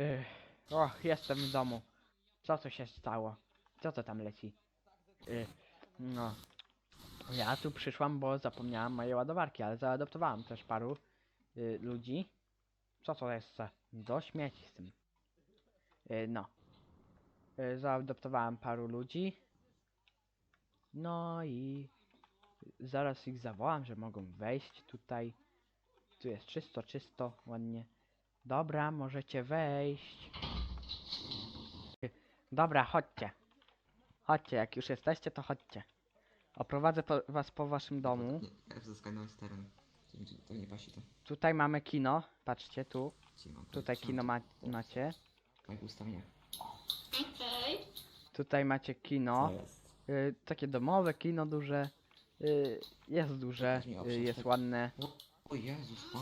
Ech, och, jestem w domu. Co to się stało? Co to tam leci? Ech, no. Ja tu przyszłam, bo zapomniałam mojej ładowarki, ale zaadoptowałam też paru y, ludzi. Co to jest za... Do śmieci z tym. Y, no. Y, zaadoptowałam paru ludzi. No i... Zaraz ich zawołam, że mogą wejść tutaj. Tu jest czysto, czysto, ładnie. Dobra, możecie wejść. Dobra, chodźcie. Chodźcie, jak już jesteście, to chodźcie. Oprowadzę po, was po waszym domu. Zaskanąłem teren. To, nie- pasi to. Tutaj mamy kino. Patrzcie, tu. Tutaj kino ma, macie. Tak, ustawienia. Okej. Tutaj macie kino. Co jest? Y, takie domowe kino duże. Y, jest duże, mi y, jest tak. ładne. O, o Jezus, tu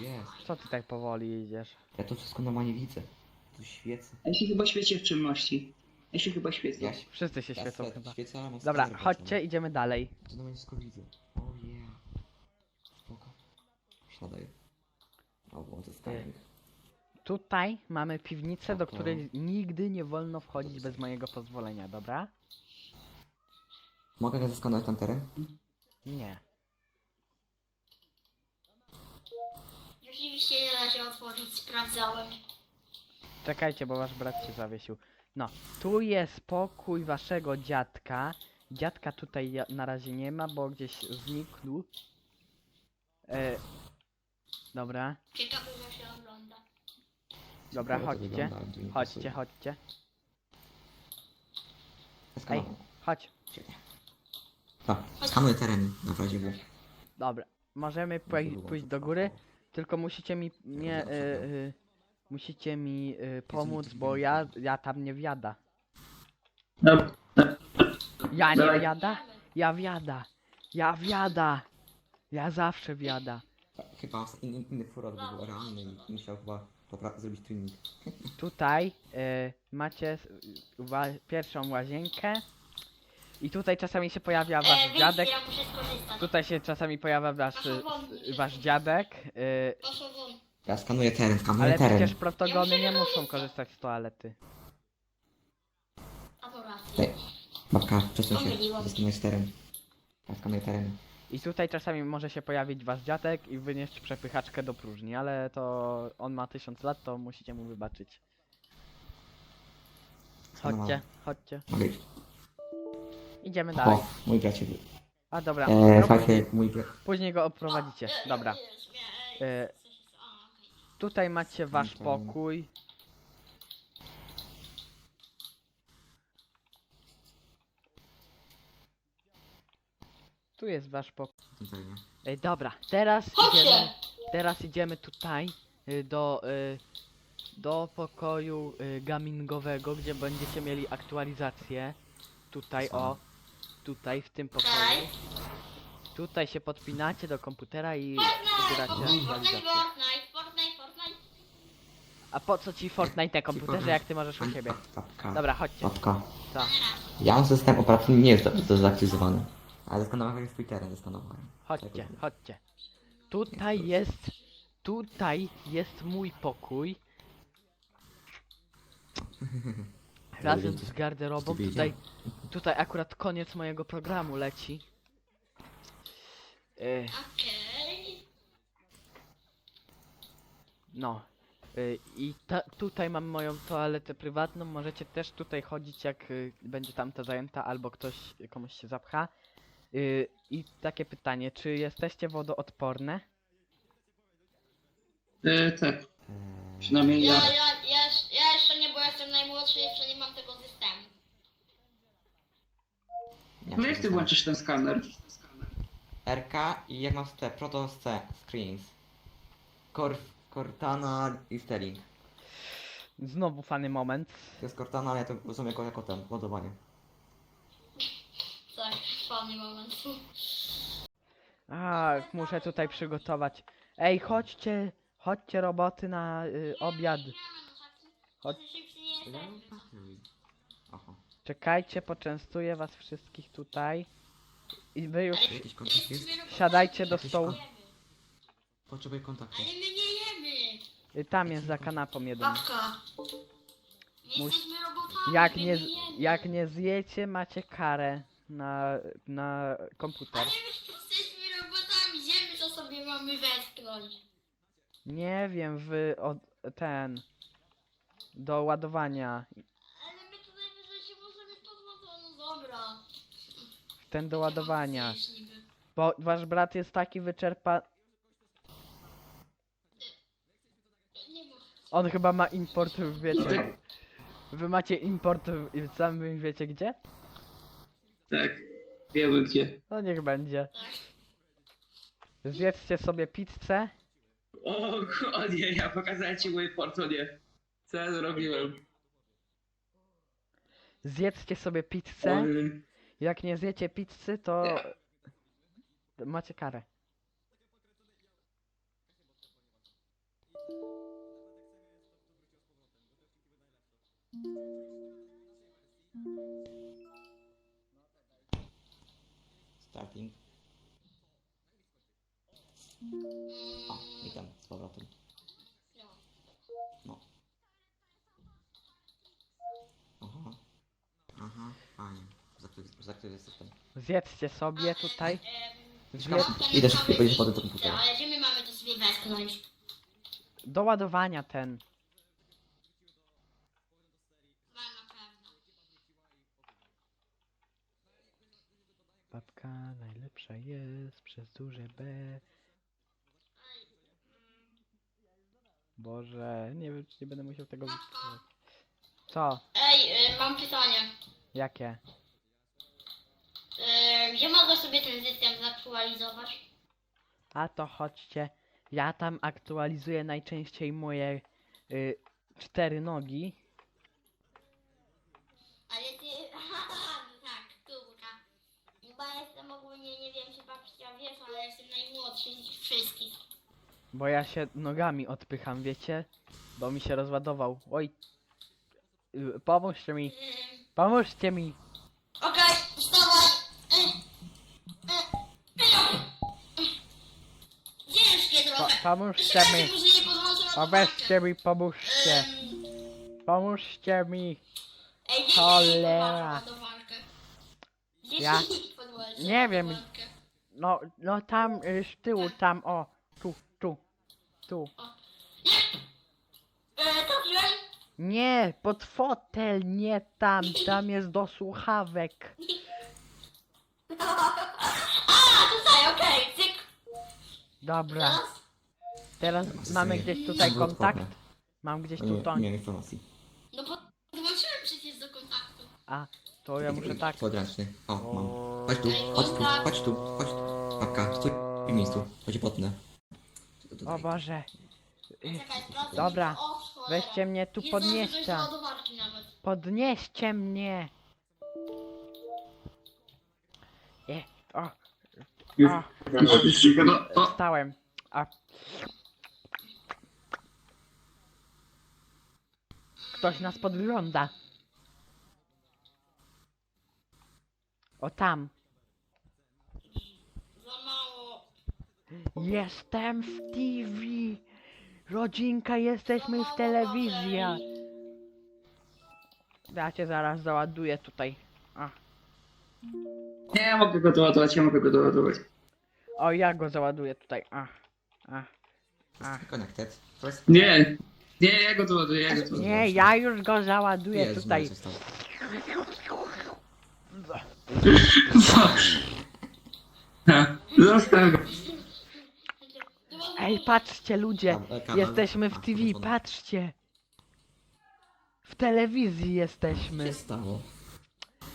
jest. Co ty tak powoli idziesz? Ja to wszystko normalnie widzę. Tu świecę. Ja się chyba świecę w czynności. Ja się chyba świecę. Ja, się- Wszyscy się ja świecą se- chyba. świecę, ale mam Dobra, skaner chodźcie, włączony. idziemy dalej. To normalnie wszystko widzę. O yeah. Spoko. Już nadaję. O, włączę scanning. Tutaj mamy piwnicę, do której nigdy nie wolno wchodzić bez mojego pozwolenia, dobra? Mogę zaskanować ten teren? Nie. Rzeczywiście nie da się otworzyć, sprawdzałem. Czekajcie, bo wasz brat się zawiesił. No, tu jest pokój waszego dziadka. Dziadka tutaj ja- na razie nie ma, bo gdzieś zniknął. E, dobra, Ciekawe, że się ogląda. dobra, to chodźcie. wygląda, nie Chodźcie, pasuje. chodźcie. Ej, chodź. Świetnie. A, skanuję teren, na razie było. Dobra, możemy poj- pójść do góry, tylko musicie mi nie, e, e, musicie mi e, pomóc, bo ja, ja tam nie wiada. Dobra. Ja nie Dawaj. wiada? Ja wiada. Ja wiada. Ja zawsze wiada. Chyba inny, inny furat by był realny i musiał chyba popra- zrobić tuning. Tutaj e, macie s- ła- pierwszą łazienkę. I tutaj czasami się pojawia E, wasz dziadek. ja muszę skorzystać. Tutaj się czasami pojawia wasz, s- wasz dziadek. Proszę won. Ja skanuję teren, skanuję ale teren. przecież protogony Ja nie muszą korzystać. korzystać z toalety. A to raz. Ej, babka, przesuń się, Pomyliłam. teren. Ja skanuję teren. I tutaj czasami może się pojawić wasz dziadek i wynieść przepychaczkę do próżni, ale to on ma tysiąc lat, to musicie mu wybaczyć. Chodźcie, chodźcie. Mogę iść. Idziemy dalej. O, mój bracie był. A dobra, Eee, no później, fakty, mój brat. później go oprowadzicie. Dobra. E, Tutaj macie wasz pokój. Tu jest wasz pokój. Ej, dobra, teraz idziemy, teraz idziemy tutaj y, do, y, do pokoju y, gamingowego, gdzie będziecie mieli aktualizację. Tutaj o, tutaj w tym pokoju. Tutaj się podpinacie do komputera i Fortnite! wybieracie Fortnite, aktualizację. Fortnite, Fortnite, Fortnite. A po co ci Fortnite na komputerze, jak ty możesz u siebie? Dobra, chodźcie. Co? Ja mam system operacyjny, nie jest to zaktywizowany. Ale skanowałem swój teren, zeskanowałem. Chodźcie, chodźcie. Tutaj jest, tutaj jest mój pokój. Razem z garderobą. Tutaj, tutaj akurat koniec mojego programu leci. Okej. no. I ta, tutaj mam moją toaletę prywatną. Możecie też tutaj chodzić, jak y, będzie tamta zajęta, albo ktoś komuś się zapcha. I takie pytanie, czy jesteście wodoodporne? E, tak, przynajmniej Ja, ja. ja, najmłodszy, jeszcze nie mam tego systemu. nie, No jak ty włączysz ten skaner? RK i jak mam te Proto C screens. Cor Cortana i Sterling. Znowu fany moment. To jest Cortana, ale ja to rozumiem jako, jako ten, ładowanie. Tak, fajny moment. A, muszę tutaj przygotować. Ej, chodźcie, chodźcie roboty na y, obiad. Chodź. Aha. Czekajcie, poczęstuję was wszystkich tutaj. I wy już Jakiś kontakt jest? siadajcie do stołu. Potrzebuję kontaktu. Ale my nie jemy! Y, Tam jest za kanapą jeden. Babka. Nie Mus- jesteśmy robotami. Jak my nie, jemy. jak nie zjecie, macie karę na, na komputer. Ale my jesteśmy robotami, wiemy co sobie mamy westchnąć. Nie wiem, w od, ten do ładowania. Ale my tutaj wyżej się możemy no dobra. Ten do ładowania. Niby. Bo wasz brat jest taki wyczerpa. Nie. On chyba ma import, wiecie. Wy macie import, w- sami wiecie gdzie? Tak. Wiemy gdzie. No niech będzie. Tak. Zjedzcie sobie pizzę. O, o nie, ja pokazałem ci mój portfolie. Co ja zrobiłem? Zjedzcie sobie pizzę. Jak nie zjecie pizzy, to to macie karę. Starting. O, witam z powrotem. No. No. Aha. Aha, fajnie. Zaktyw- Zaktywizuję system. Zjedzcie sobie tutaj. My Idę szybko, potem do pizzę, komputera. Ale gdzie my mamy to sobie westchnąć? Do ładowania ten. Chyba na pewno. Babka najlepsza jest przez duże B. Ej, Boże, nie wiem czy nie będę musiał tego. Co? Ej, y, mam pytanie. Jakie? Y, gdzie mogę sobie ten system zaktualizować? A to chodźcie. Ja tam aktualizuję najczęściej moje y, cztery nogi. Ale ty... Aha, tak, kurka. Bo ja jestem ogólnie, nie wiem czy babcia wiesz, ale jestem najmłodszy z nich wszystkich. Bo ja się nogami odpycham, wiecie? Bo mi się rozładował. Oj. Y, Pomóżcie mi. Ym, Pomóżcie mi. Okej, wstawaj! Y, y, y, y. Ciężkie Po, trochę. Pomóżcie mi. Pomóżcie mi, pomóżcie. Pomóżcie mi. Cholera. Ja- nie wiem. No, no tam y, z tyłu, tam, o. Tu, tu. Tu. E? Nie, pod fotel, nie tam. Tam jest do słuchawek. A, tutaj, okej, cyk. Dobra. Teraz? Teraz mamy gdzieś tutaj kontakt. Mam gdzieś Nie, tu nie to. miałem informacji. No bo podłączyłem przecież do kontaktu. A, to ja muszę tak. Podręczny. O, mam. Chodź tu, chodź tu, chodź tu, chodź tu. Babka, stój w miejscu. Chodź potnę. O Boże. Y, Czekaj, sprawdzę. Dobra, O, cholera. Weźcie mnie tu Nie zdążę dojść do podnieście. ładowarki nawet. Podnieście mnie. E, o, Już. a, O, wstałem. A. Ktoś nas podgląda. O tam. Za mało. Jestem w TV. Rodzinka, jesteśmy w telewizji. Ja cię zaraz załaduję tutaj. A. nie, ja mogę go doładować, ja mogę go doładować. O, ja go załaduję tutaj. A. A. A. Connected. Nie, nie, ja go doładuję, ja go doładuję. Nie, ja już go załaduję Jezu, tutaj. Ha, Zostaw go. Ej, patrzcie ludzie. E, Jesteśmy w A, TV, patrzcie. W telewizji Co jesteśmy. się stało?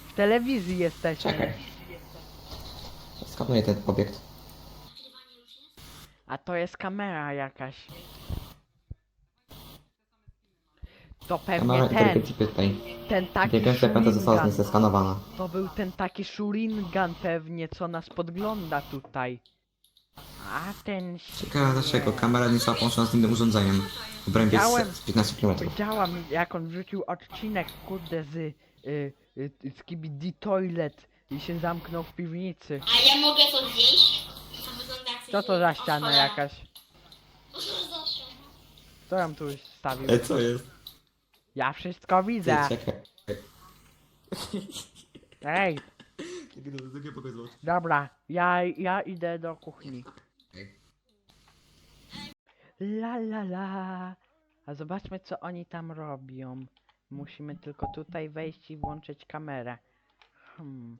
W telewizji jesteśmy. Czekaj. Skanuję ten obiekt. A to jest kamera jakaś. To pewnie ten, ten taki piąta została zeskanowana. To był ten taki Shuringan pewnie, co nas podgląda tutaj. A ten Ciekawe dlaczego kamera nie została połączona z innym urządzeniem. W obrębie Widziałem. z, z 15 km. Widziałam jak on wrzucił odcinek kurde z y, y, y, Skibidi Toilet i się zamknął w piwnicy. A ja mogę to zjeść? To wygląda jak Co to za ściana jakaś? Co to za ściana? Kto ją tu już stawił? E, co jest? Ja wszystko Ty, widzę. czekaj. Ej, dobra, ja, ja idę do kuchni. La la la. A zobaczmy co oni tam robią. Musimy tylko tutaj wejść i włączyć kamerę. Hmm.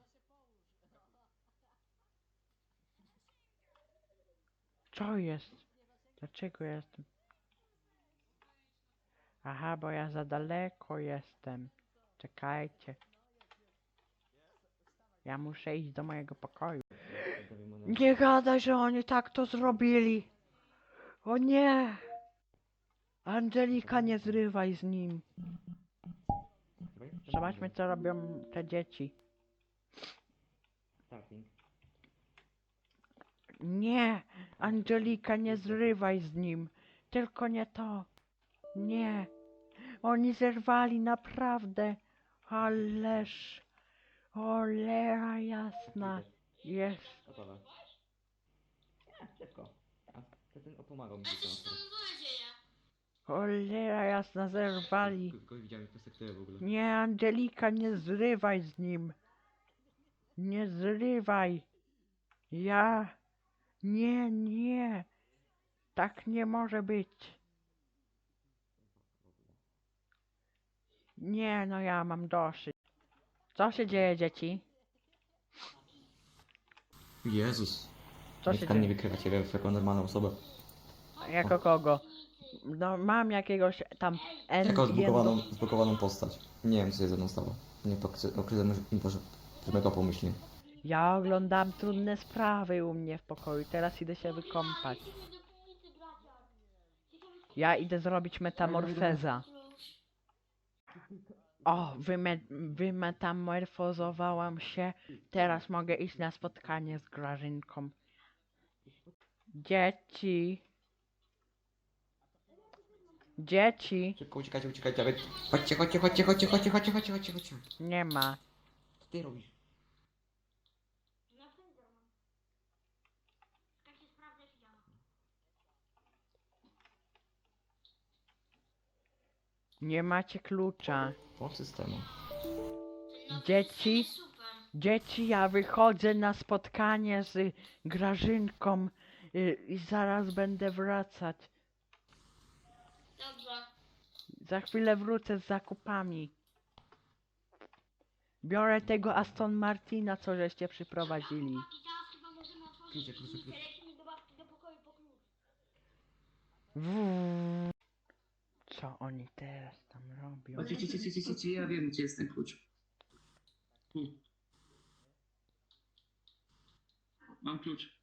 Co jest? Dlaczego jestem? Aha, bo ja za daleko jestem. Czekajcie. Ja muszę iść do mojego pokoju. Nie gadaj, że oni tak to zrobili. O nie! Angelika, nie zrywaj z nim. Zobaczmy, co robią te dzieci. Nie! Angelika, nie zrywaj z nim. Tylko nie to. Nie. Oni zerwali naprawdę. Ależ. Cholera jasna. Jest. Gotowe. Nie, szybko. A ten pomagał mi A co się tam w ogóle dzieje? Cholera jasna, zerwali. Tylko widziałem perspektywę w ogóle. Nie, Angelika, nie zrywaj z nim. Nie zrywaj. Ja. Nie, nie. Tak nie może być. Nie, no ja mam dosyć. Co się dzieje, dzieci? Jezus. Co się pan nie dzieje? wykrywa ciebie jako normalną osobę. Jako kogo? No, mam jakiegoś tam Jako zbukowaną, zbukowaną postać. Nie wiem co się ze mną stało. Nie że mego pomyślnie. Ja oglądam trudne sprawy u mnie w pokoju. Teraz idę się wykąpać. Ja idę zrobić metamorfeza. O, wyme wymetamorfozowałam się. Teraz mogę iść na spotkanie z Grażynką. Dzieci. Dzieci. Szybko uciekajcie, uciekajcie, chodźcie, chodźcie, chodźcie, chodźcie, chodźcie, chodźcie, chodźcie, chodźcie. Nie ma. Co ty robisz? Na senzor mam. Tak się sprawdza, jak działa. Nie macie klucza. Po systemu. Dzieci? Dzieci, ja wychodzę na spotkanie z Grażynką y, i zaraz będę wracać. Dobrze. Za chwilę wrócę z zakupami. Biorę tego Aston Martina, co żeście przyprowadzili. Klucze, do babki do pokoju po klucz. Wuuu. Co oni teraz tam robią? Chodźcie, chodźcie, chodźcie, chodźcie, ja wiem gdzie jest ten klucz. Tu. Mam klucz.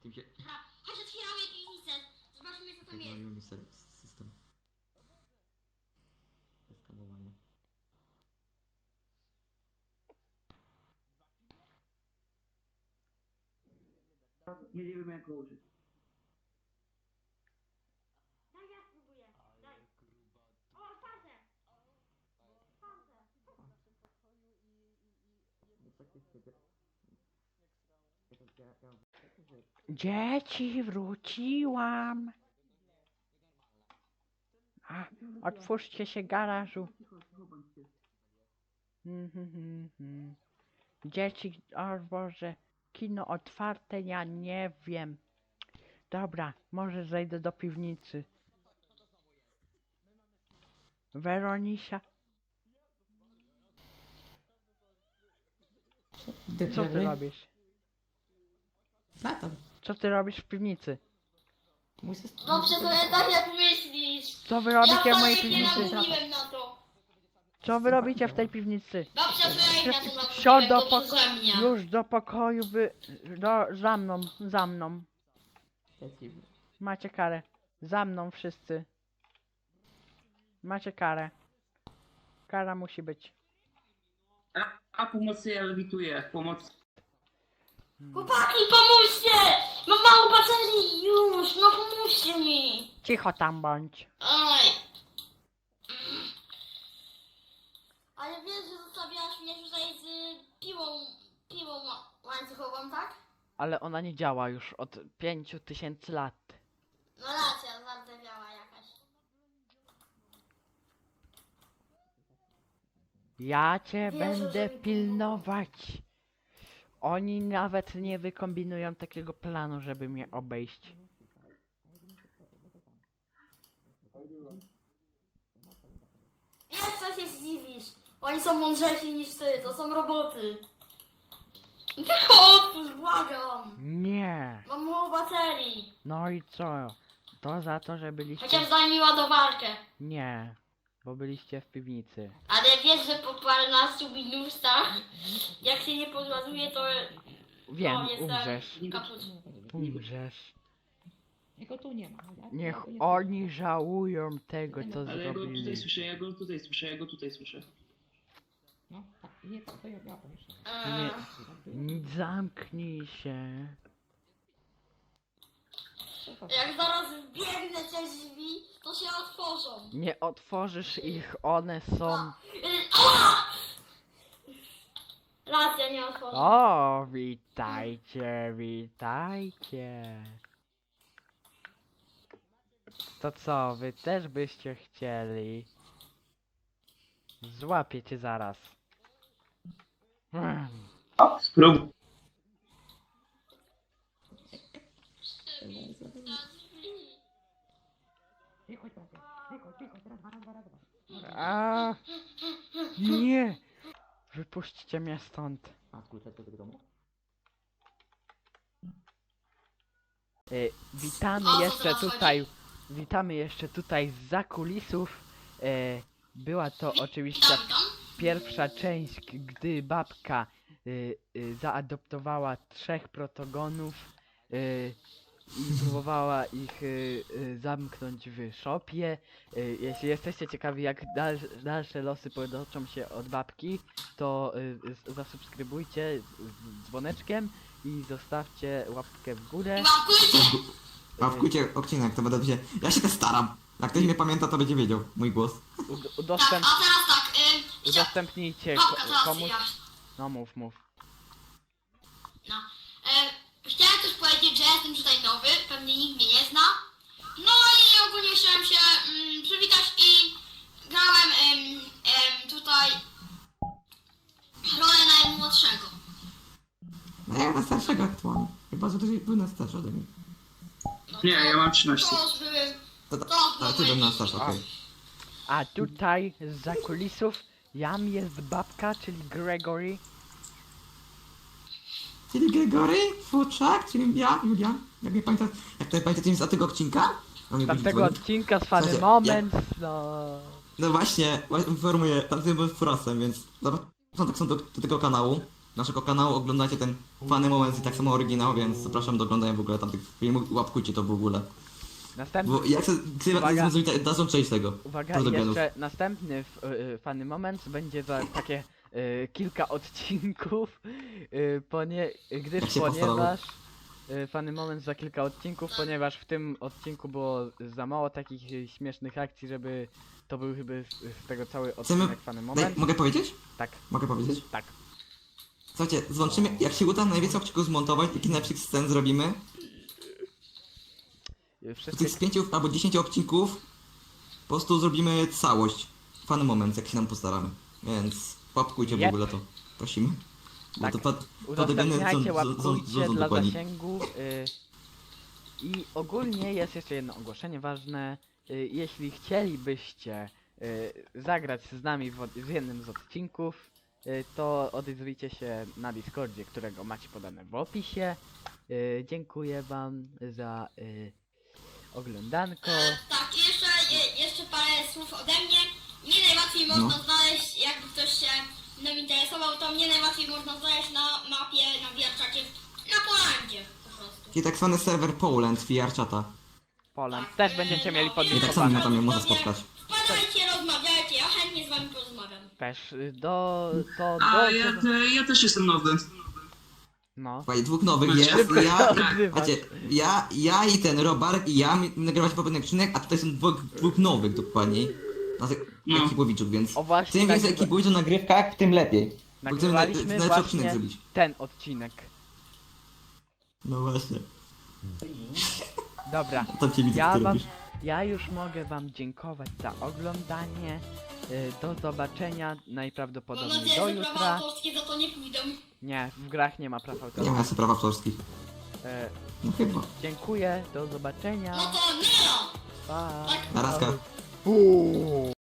Tym się... Dobra, chodź otwieramy piwnicę. Zobaczymy co tam jest. Wywalił mi se- system. Skamowanie. Nie, nie wiem jak go użyć. Daj ja spróbuję. Daj. O, otwarte. Otwarte. Dzieci, wróciłam. A, otwórzcie się garażu. Mhm, mhm, mhm. Dzieci, o Boże, kino otwarte, ja nie wiem. Dobra, może zejdę do piwnicy. Weronisia, co ty robisz? Latam. Co ty robisz w piwnicy? Mój system. Dobrze, to ja tak jak myślisz. Co wy Ja robicie w mojej wcale nie piwnicy? namówiłem na to. Co wy robicie w tej piwnicy? Dobrze, to ja idę tu Siądź do to pokoju, przeze mnie. już do pokoju, wy, do, za mną, za mną. Macie karę. Za mną wszyscy. Macie karę. Kara musi być. A, a pomocy ja lewituję. Pomoc. Chłopaki, pomóżcie! Mam mało baterii już, no pomóżcie mi. Cicho tam bądź. Oj. Ale wiesz, że zostawiasz mnie tutaj z piłą, piłą łańcuchową, tak? Ale ona nie działa już od 5000 lat. No racja, zardzewiała jakaś. Ja cię będę pilnować. Oni nawet nie wykombinują takiego planu, żeby mnie obejść. Jeszcze się zdziwisz. Oni są mądrzejsi niż ty, to są roboty. Otwórz, błagam. Nie. Mam mało baterii. No i co? To za to, że byliście... Chociaż daj mi ładowarkę. Nie. Bo byliście w piwnicy. Ale wiesz, że po paręnastu minutach, jak się nie podładuje, to Wiem, no, jestem umrzesz. kaput. Umrzesz. Jego tu nie ma. Niech oni żałują tego, co Ale ja go tutaj zrobili. słyszę, ja go tutaj słyszę, ja go tutaj słyszę. No, tak, nie, to, to ja, ja pomyślę. Eee, Zamknij się. Jak zaraz wbiegnę te drzwi, to się otworzą. Nie otworzysz ich, one są... Ała! Racja, nie otworzę. O, witajcie, witajcie. To co, wy też byście chcieli? Złapię cię zaraz. Hmm. Sprób... Cicho, cicho, cicho, cicho, teraz dwa, dwa, dwa. A, nie! Wypuśćcie mnie stąd. A, klucze do tego domu? Y, witamy O co jeszcze teraz tutaj. Witamy jeszcze tutaj z zakulisów. Y, była to oczywiście Witam, witam. pierwsza część, gdy babka y, y, zaadoptowała trzech protogonów y, i próbowała ich y, y, zamknąć w szopie. Y, jeśli jesteście ciekawi, jak dal, dalsze losy potoczą się od babki, to y, z- zasubskrybujcie z, z dzwoneczkiem i zostawcie łapkę w górę. Mam. A wkujcie odcinek, to będę się... Ja się też staram. Jak ktoś mnie pamięta, to będzie wiedział mój głos. Ud- Tak, udostęp, a teraz tak. Chcia... udostępnijcie Babka, teraz komuś. ja. No mów, mów. No. E, chciałem też powiedzieć, że jestem tutaj nowy, pewnie nikt mnie nie zna. No i ogólnie chciałem się mm, przywitać i grałem em, em, tutaj rolę najmłodszego. No ja na starszego aktualnie. Chyba, że ktoś był na starszy ode mnie. No, Nie, to- ja mam 13. To były... To, to, To ty starszy, okej. A tutaj z zakulisów jam jest babka, czyli Gregory. Czyli Gregory, Futrzak, czyli ja, Julian. Jak nie pamiętasz, jak to pamiętacie z tego odcinka? Tamtego dzwoni. odcinka z Funny Słuchajcie, Moments, no... No właśnie, właśnie informuję, tamtym był furasem, więc zapraszam tak są do, do tego kanału, naszego kanału, oglądacie ten fany moment i tak samo oryginał, więc zapraszam do oglądania w ogóle tamtych filmów i łapkujcie to w ogóle. Następny, Bo ja chcę, Uwaga. zrobić dalszą część tego. uwaga, jeszcze następny f- y, Funny Moments będzie za takie y, kilka odcinków, y, ponie, gdyż się ponieważ... y, Funny Moments za kilka odcinków, ponieważ w tym odcinku było za mało takich y, śmiesznych akcji, żeby to był chyba z, z tego cały Chcemy- odcinek Funny Daj, Moment. mogę powiedzieć? Tak, Mogę powiedzieć? tak. Słuchajcie, złączymy, jak się uda najwięcej odcinków zmontować, jaki najlepszych scen zrobimy, Y, z Wszystkie tych z pięciu albo dziesięciu odcinków, po prostu zrobimy całość. Fany moment, jak się nam postaramy. Więc łapkujcie w Yep. ogóle to. Prosimy. Bo Tak. to są- Udostępniajcie, łapkujcie dla zasięgu. Y, I ogólnie jest jeszcze jedno ogłoszenie ważne. Y, jeśli chcielibyście y, zagrać z nami w, od- w jednym z odcinków, y, to odezwijcie się na Discordzie, którego macie podane w opisie. Y, dziękuję wam za y, oglądanko. Tak, jeszcze, je, jeszcze parę słów ode mnie. Mnie najłatwiej No. można znaleźć, jakby ktoś się mną interesował, to mnie najłatwiej można znaleźć na mapie, na wierczacie, na Polandzie po prostu. I tak zwany serwer Poland, VR chata. Poland Tak, też będziecie mieli no, I tak podlinkowane. samo tam mnie można spotkać. Wpadajcie, rozmawiajcie, ja chętnie z wami porozmawiam. Też y, do... to A do... ja, te, ja też jestem nowy. No. Słuchaj, dwóch nowych Macie jest, Szybko się ja, odzywasz. Macie, ja, ja i ten Robarek i ja mi- nagrywać poprzedni odcinek, a tutaj są dwóch, dwóch nowych dokładniej. Naszych No. ekipowiczów, więc O właśnie, tym więcej nagrywa- ekipujcie na nagrywkach, tym lepiej. Bo chcemy na- nagrywaliśmy najlepszy odcinek właśnie zrobić. ten odcinek. No właśnie. Dobra, Tam cię widzę, ja co wam, robisz. ja już mogę wam dziękować za oglądanie. Y, do zobaczenia Mam najprawdopodobniej nadzieję, do że prawa jutra. autorskie za to nie pójdą. Nie, w grach nie ma praw Nie autorskich. ma jasnych praw autorskich. Y, No chyba. dziękuję, do zobaczenia. No to nie no! Pa. Tak. Narazka. Uuu.